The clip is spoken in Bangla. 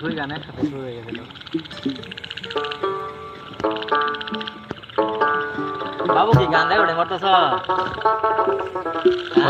দুই গানে একসাথে শুরু হয়ে গেছিল বাবু কি গান রেকর্ডিং করতেছ?